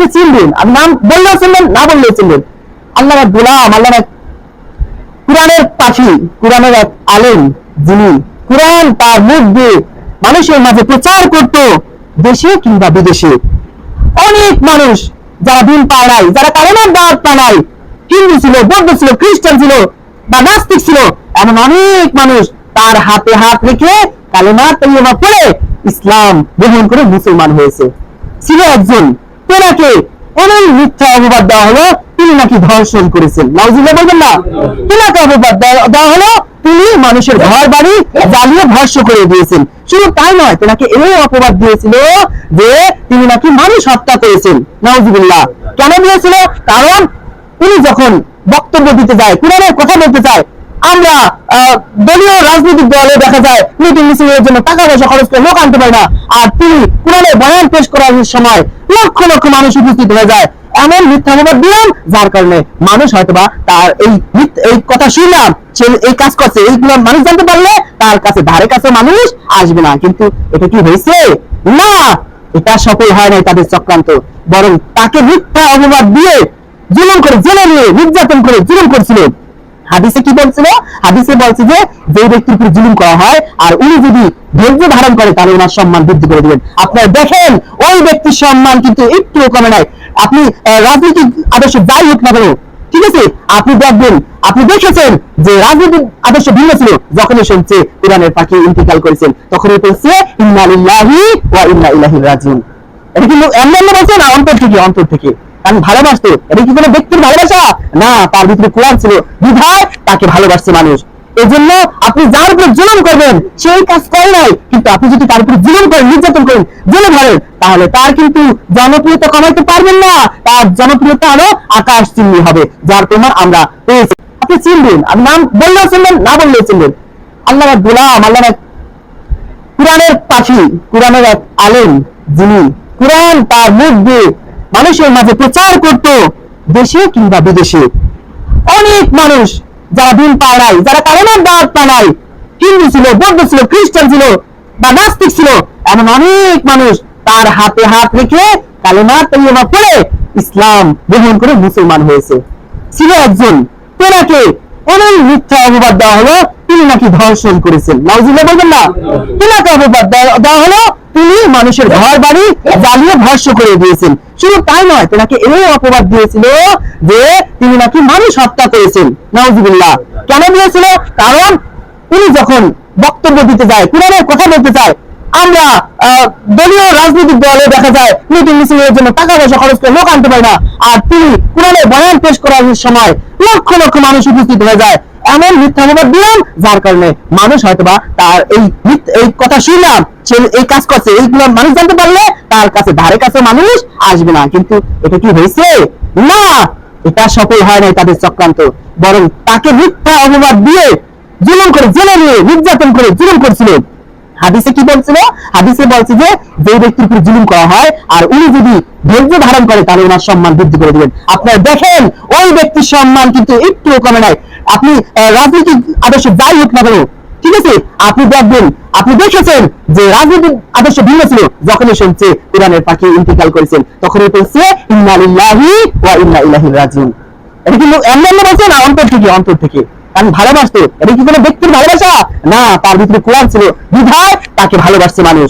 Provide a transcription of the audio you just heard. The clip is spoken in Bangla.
আপনি চিনবেন। আপনি নাম বললেও চিনবেন, না বললেও চিনবেন। আল্লাহ গোলাম আল্লাহ কোরআনের পাখি, কোরআনের এক আলেম যিনি কোরআন তার মুখ দিয়ে মানুষের মাঝে প্রচার করত, দেশে কিংবা বিদেশে। অনেক মানুষ যারা দিন পায় নাই, যারা কারণের দাঁত পা নাই, হিন্দু ছিল, বৌদ্ধ ছিল, খ্রিস্টান ছিল বা নাস্তিক ছিল, এমন অনেক মানুষ তার হাতে হাত রেখে কালেমা তৈবা পড়ে ইসলাম গ্রহণ করে মুসলমান হয়েছে। ছিল একজন তেনাকে এমন মিথ্যা অপবাদ দেওয়া হলো, তিনি নাকি ধর্ষণ করেছেন। নাউজুল্লাহ বলবেন না। তেনাকে অপবাদ দেওয়া হলো, তিনি মানুষের ঘর বাড়ি জ্বালিয়ে ভস্য করে দিয়েছেন। শুধু তাই নয়, তেনাকে এই অপবাদ দিয়েছিল যে তিনি নাকি মানুষ হত্যা করেছেন। নাউজুবিল্লাহ। কেন দিয়েছিল? কারণ তিনি যখন বক্তব্য দিতে যায়, কোরআনের কথা বলতে চায় আমরা দলীয় রাজনৈতিক দলে দেখা যায় মিটিং মিছিল এর জন্য টাকা পয়সা খরচ করে লোক আনতে পারে না। আর তিনি কোরআনের বয়ান পেশ করার সময় লক্ষ লক্ষ মানুষ উপস্থিত হয়ে যায়। এমন মিথ্যা অপবাদ দিলাম, যার কারণে মানুষ হয়তোবা তার এই এই কথা শুনলাম, সে এই কাজ করছে, এইগুলো মানুষ জানতে পারলে তার কাছে ধারে কাছে মানুষ আসবে না। কিন্তু এটা কি হয়েছে? না, এটা সফল হয় নাই তাদের চক্রান্ত। বরং তাকে মিথ্যা অপবাদ দিয়ে জুলুম করে, জেলে নিয়ে নির্যাতন করে, জুলুম করছিল। হাদিসে কি বলছিল? হাদিসে বলছে যে যে ব্যক্তির উপর জুলুম করা হয়, আর উনি যদি ধৈর্য ধারণ করে, তাহলে ওনার সম্মান বৃদ্ধি করে দিবেন। আপনারা দেখেন, ওই ব্যক্তির সম্মান কিন্তু একটু কমে নাই। আপনি রাজনৈতিক আদর্শ যাই হোক না কেন, ঠিক আছে? আপনি দেখবেন, আপনি দেখেছেন যে রাজনৈতিক আদর্শ ভিন্ন ছিল। যখনই শুনছে, ইরানের পাখি ইন্তিকাল করেছেন, তখনই বলছে, ইন্না লিল্লাহি ওয়া ইন্না ইলাইহি রাজিউন। এটা কিন্তু এমন বলছে না, অন্তর থেকে অন্তর থেকে। কারণ ভালোবাসতো, এটা কি কোনো ব্যক্তির ভালোবাসা? না, তার ভিতরে কোরআন ছিল। বিধায় তাকে ভালোবাসছে মানুষ। এই জন্য আপনি যার উপর জুলুম করবেন, সেই কাজ করে নাই। কিন্তু আপনি যদি তার উপর জুলুম করেন, নির্যাতন করেন তাহলে তার কিন্তু জনপ্রিয়তা কমাইতে পারবেন না। তার জনপ্রিয়তা আরও আকাশ চিহ্ন হবে, যার প্রমাণ আমরা পেয়েছি। আপনি চিনবেন নাম বললেও চিনবেন, না বললেও চিনবেন। আল্লাহ গোলাম, আল্লাহ কোরআনের পাখি, কোরআনের এক আলেম, যিনি কোরআন তার মুখ দিয়ে মানুষের মাঝে প্রচার করত দেশে কিংবা বিদেশে। অনেক মানুষ যারা দিন পায় নাই, যারা কারণের দাঁত পা নাই, হিন্দু ছিল, বৌদ্ধ ছিল, খ্রিস্টান ছিল বা নাস্তিক ছিল, এমন অনেক মানুষ তার হাতে হাত রেখে কালেমা তৈবা পড়ে ইসলাম গ্রহণ করে মুসলমান হয়েছে। ছিল একজন। তেনাকে এমন মিথ্যা অপবাদ দেওয়া হলো। তিনি নাকি ধর্ষণ করেছেন। নাউজুল্লাহ বলবেন না। তেনাকে দেওয়া দেওয়া হলো। তিনি মানুষের ঘর বাড়ি জ্বালিয়ে ভস্য করে দিয়েছেন। শুধু তাই নয় তেনাকে এই অপবাদ দিয়েছিল যে তিনি নাকি মানুষ হত্যা করেছেন। নাউজুবিল্লাহ। কেন দিয়েছিল? কারণ তিনি যখন বক্তব্য দিতে যায় কোরআনের কথা বলতে চায় আমরা দলীয় রাজনৈতিক দলে দেখা যায়, মিটিং মিছিল এর জন্য টাকা পয়সা খরচ করে লোক আনতে পারে না। আর তিনি কোরআনের বয়ান পেশ করার সময় লক্ষ লক্ষ মানুষ উপস্থিত হয়ে যায়। এমন মিথ্যা অপবাদ দিলাম, যার কারণে মানুষ হয়তোবা তার এই এই কথা শুনলাম, সে এই কাজ করছে, এইগুলো মানুষ জানতে পারলে তার কাছে ধারে কাছে মানুষ আসবে না। কিন্তু এটা কি হয়েছে? না, এটা সফল হয় নাই তাদের চক্রান্ত। বরং তাকে মিথ্যা অপবাদ দিয়ে জুলুম করে, জেলে নিয়ে নির্যাতন করে, জুলুম করছিল হাদিসে কি বলছিল? হাদিসে বলছে যে যে ব্যক্তির উপর জুলুম করা হয়, আর উনি যদি ধৈর্য ধারণ করে, তাহলে ওনার সম্মান বৃদ্ধি করে দিবেন। আপনারা দেখেন, ওই ব্যক্তির সম্মান কিন্তু একটু কমে নাই। আপনি রাজনৈতিক আদর্শ যাই হোক না কেন, ঠিক আছে? আপনি দেখবেন, আপনি দেখেছেন যে রাজনৈতিক আদর্শ ভিন্ন ছিল। যখনই শুনছে, কোরআনের পাখি ইন্তিকাল করেছেন, তখনই বলছে, ইন্না লিল্লাহি ওয়া ইন্না ইলাইহি রাজিউন। এটা কিন্তু এমন বলছে না, অন্তর থেকে অন্তর থেকে। কারণ ভালোবাসতো। এটা কি কোনো ব্যক্তির ভালোবাসা? না, তার ভিতরে কোরআন ছিল। বিধায় তাকে ভালোবাসছে মানুষ।